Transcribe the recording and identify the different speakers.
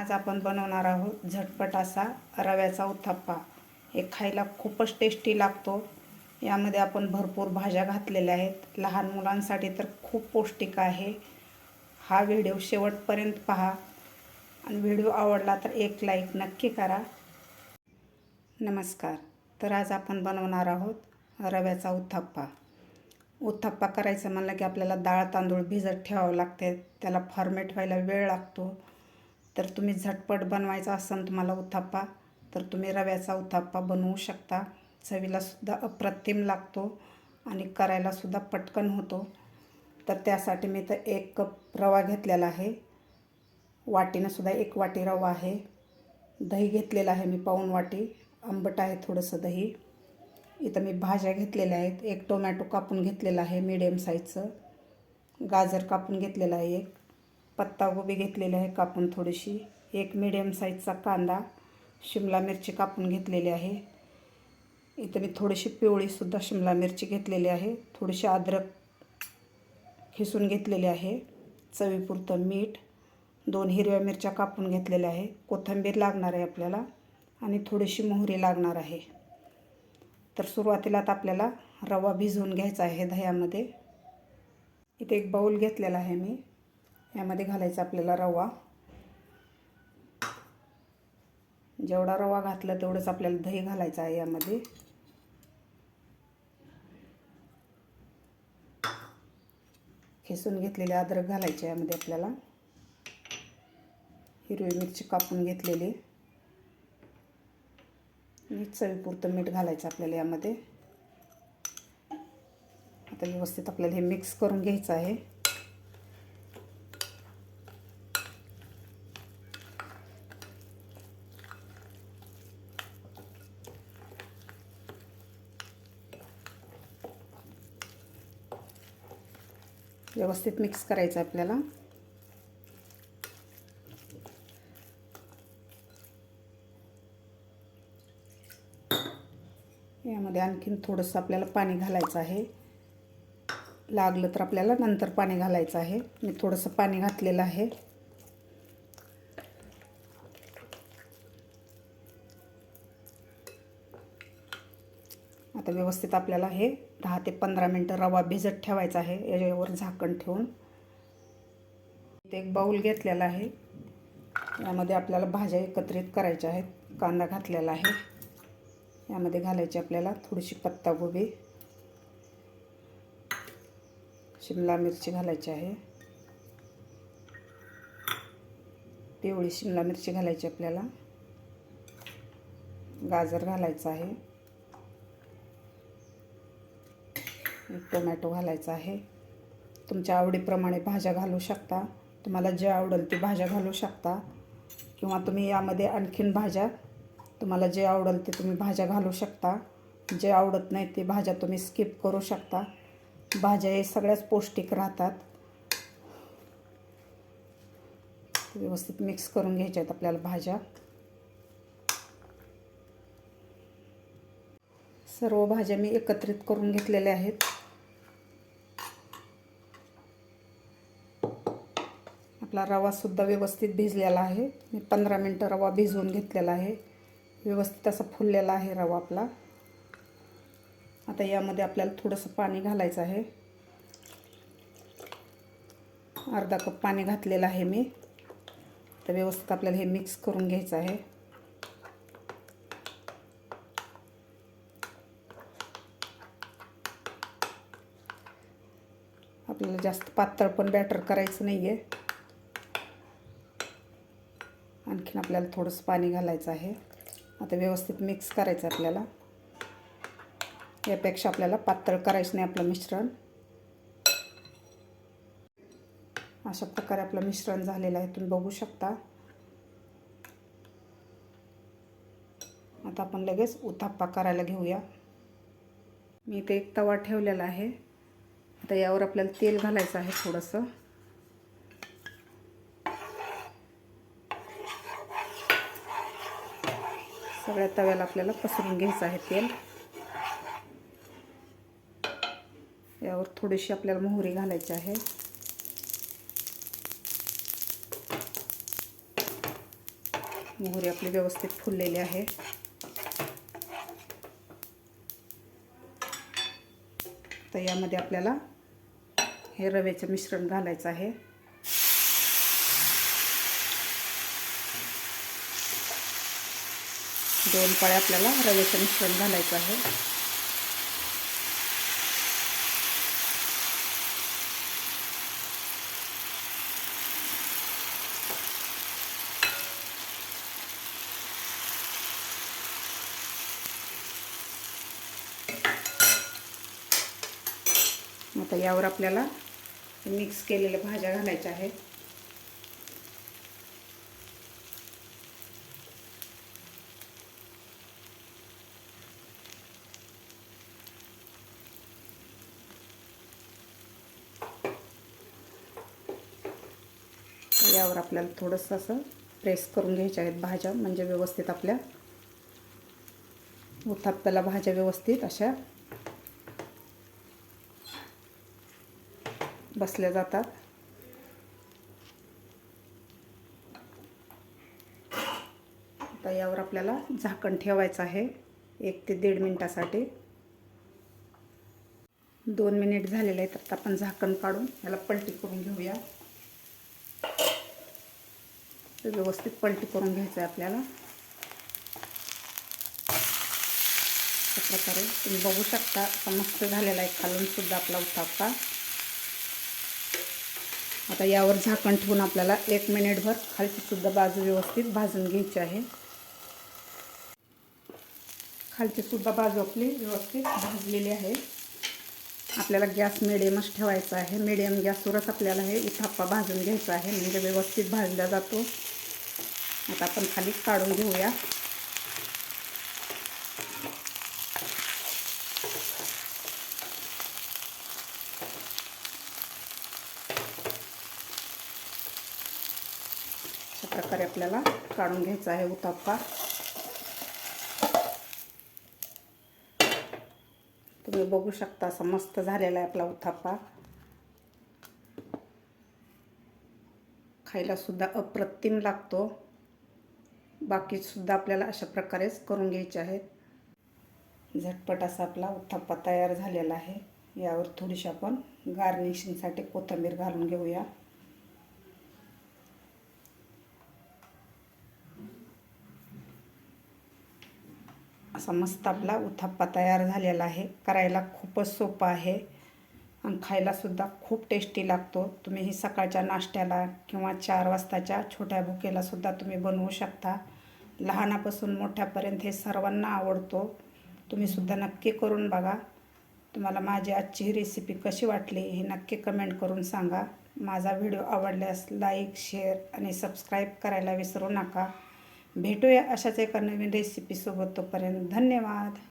Speaker 1: आज आपण बनवणार आहोत झटपट असा रव्याचा उत्थप्पा. हे खायला खूपच टेस्टी लागतो. यामध्ये आपण भरपूर भाज्या घातलेल्या आहेत. लहान मुलांसाठी तर खूप पौष्टिक आहे. हा व्हिडिओ शेवटपर्यंत पहा. आणि व्हिडिओ आवडला तर एक लाईक नक्की करा. नमस्कार. तर आज आपण बनवणार आहोत रव्याचा उत्थप्पा. उत्थप्पा करायचं म्हणलं की आपल्याला डाळ तांदूळ भिजत ठेवावं लागते. त्याला फॉर्मेट व्हायला वेळ लागतो. तर तुम्ही झटपट बनवायचा असेल तुम्हाला उत्थाप्पा तर तुम्ही रव्याचा उत्थाप्पा बनवू शकता. चवीलासुद्धा अप्रतिम लागतो आणि करायलासुद्धा पटकन होतो. तर त्यासाठी मी तर एक कप रवा घेतलेला आहे. वाटीनंसुद्धा एक वाटी रवा आहे. दही घेतलेलं आहे मी पाऊन वाटी. आंबट आहे थोडंसं दही. इथं मी भाज्या घेतलेल्या आहेत. एक टोमॅटो कापून घेतलेला आहे मीडियम साईजचं गाजर कापून घेतलेला आहे एक. पत्तागोबी घेतलेली आहे कापून थोडीशी. एक मिडियम साईजचा कांदा शिमला मिरची कापून घेतलेली आहे. इथं मी थोडीशी पिवळीसुद्धा शिमला मिरची घेतलेली आहे. थोडीशी अद्रक खिसून घेतलेली आहे. चवीपुरतं मीठ दोन हिरव्या मिरच्या कापून घेतलेल्या आहे. कोथिंबीर लागणार आहे आपल्याला आणि थोडीशी मोहरी लागणार आहे. तर सुरुवातीला आता आपल्याला रवा भिजवून घ्यायचा आहे दह्यामध्ये. इथे एक बाऊल घेतलेला आहे मी. यामध्ये घालायचा आपल्याला रवा. जेवढा रवा घातला तेवढंच आपल्याला दही घालायचं आहे यामध्ये. खेसून घेतलेले अद्रक घालायचे यामध्ये आपल्याला. हिरवी मिरची कापून घेतलेली. मीठ चवीपुरतं मीठ घालायचं आपल्याला यामध्ये. आता व्यवस्थित आपल्याला हे मिक्स करून घ्यायचं आहे. व्यवस्थित मिक्स करायचं आपल्याला. यामध्ये आणखीन थोडंसं आपल्याला पाणी घालायचं आहे. लागलं तर आपल्याला नंतर पाणी घालायचं आहे. मी थोडंसं पाणी घातलेलं आहे. आता व्यवस्थित आपल्याला हे दहा ते पंधरा मिनटं रवा भिजत ठेवायचा आहे याच्यावर झाकण ठेवून. इथे एक बाऊल घेतलेला आहे. यामध्ये आपल्याला भाज्या एकत्रित करायच्या आहेत कांदा घातलेला आहे. यामध्ये घालायची आपल्याला थोडीशी पत्तागोबी शिमला मिरची घालायची आहे. पिवळी शिमला मिरची घालायची आपल्याला. गाजर घालायचं आहे. एक टोमॅटो घालायचा आहे. तुमच्या आवडीप्रमाणे भाज्या घालू शकता. तुम्हाला जे आवडेल ती भाज्या घालू शकता. किंवा तुम्ही यामध्ये आणखीन भाज्या तुम्हाला जे आवडेल ते तुम्ही भाज्या घालू शकता. जे आवडत नाही ते भाज्या तुम्ही स्किप करू शकता. भाज्या हे सगळ्याच पौष्टिक राहतात. व्यवस्थित मिक्स करून घ्यायच्या आहेत आपल्याला भाज्या. सर्व भाज्या मी एकत्रित करून घेतलेल्या आहेत. आपला रवासुद्धा व्यवस्थित भिजलेला आहे. मी पंधरा मिनटं रवा भिजवून घेतलेला आहे. व्यवस्थित असा फुललेला आहे रवा आपला. आता यामध्ये आपल्याला थोडंसं पाणी घालायचं आहे. अर्धा कप पाणी घातलेलं आहे मी. तर व्यवस्थित आपल्याला हे मिक्स करून घ्यायचं आहे. आपल्याला जास्त पातळ पण बॅटर करायचं नाही आहे आणखीन आपल्याला थोडंसं पाणी घालायचं आहे. आता व्यवस्थित मिक्स करायचं आपल्याला. यापेक्षा आपल्याला पातळ करायचं नाही आपलं मिश्रण. अशा प्रकारे आपलं मिश्रण झालेलं आहे. तुम्ही बघू शकता. आता आपण लगेच उताप्पा करायला घेऊया. मी इथे एक तवा ठेवलेला आहे. आता यावर आपल्याला तेल घालायचं आहे थोडंसं. सगळ्या तव्याला आपल्याला पसरून घ्यायचं आहे तेल. यावर थोडीशी आपल्याला मोहरी घालायची आहे. मोहरी आपली व्यवस्थित फुललेली आहे. तर यामध्ये आपल्याला हे रव्याचं मिश्रण घालायचं आहे. दोन पाळ्या आपल्याला रव्याचं मिश्रण घालायचं आहे. आता यावर आपल्याला मिक्स केलेल्या भाज्या घालायच्या आहेत. यावर आपल्याला थोडंसं असं प्रेस करून घ्यायच्या आहेत भाज्या म्हणजे व्यवस्थित आपल्या उथापताला भाज्या व्यवस्थित अशा बसल्या जातात. आता यावर आपल्याला झाकण ठेवायचं आहे एक ते दीड मिनटासाठी. दोन मिनिट झालेले आहेत तर आपण झाकण काढून याला पलटी करून घेऊया. व्यवस्थित पलटी करून घ्यायचं आहे आपल्याला. अशा प्रकारे तुम्ही बघू शकता आता मस्त झालेला आहे. खालूनसुद्धा आपला उतापा आता यावर झाकण ठेवून आपल्याला एक मिनिटभर खालचीसुद्धा बाजू व्यवस्थित भाजून घ्यायची आहे. खालचीसुद्धा बाजू आपली व्यवस्थित भाजलेली आहे. आपल्याला गॅस मिडियमच ठेवायचा आहे. मिडियम गॅसवरच आपल्याला हे उथाप्पा भाजून घ्यायचा आहे. म्हणजे व्यवस्थित भाजला जातो. आता आपण खाली काढून घेऊया. अशा प्रकारे आपल्याला काढून घ्यायचा आहे उताप्पा तुम्ही बघू शकता असं मस्त झालेला आहे आपला उथाप्पा खायला सुद्धा अप्रतिम लागतो. बाकीसुद्धा आपल्याला अशा प्रकारेच करून घ्यायचे आहेत. झटपट असा आपला उत्थप्पा तयार झालेला आहे. यावर थोडीशी आपण गार्निशिंगसाठी कोथिंबीर घालून घेऊया. असा मस्त आपला उथाप्पा तयार झालेला आहे. करायला खूपच सोपा आहे. आणि खायलासुद्धा खूप टेस्टी लागतो. तुम्ही ही सकाळच्या नाश्त्याला किंवा चार वाजताच्या छोट्या भुकेलासुद्धा तुम्ही बनवू शकता. लहानापासून मोठ्यापर्यंत हे सर्वांना आवडतो. तुम्हीसुद्धा नक्की करून बघा. तुम्हाला माझी आजची ही रेसिपी कशी वाटली हे नक्की कमेंट करून सांगा. माझा व्हिडिओ आवडल्यास लाईक शेअर आणि सबस्क्राईब करायला विसरू नका. भेटूया अशाच एका नवीन रेसिपीसोबत तोपर्यंत धन्यवाद.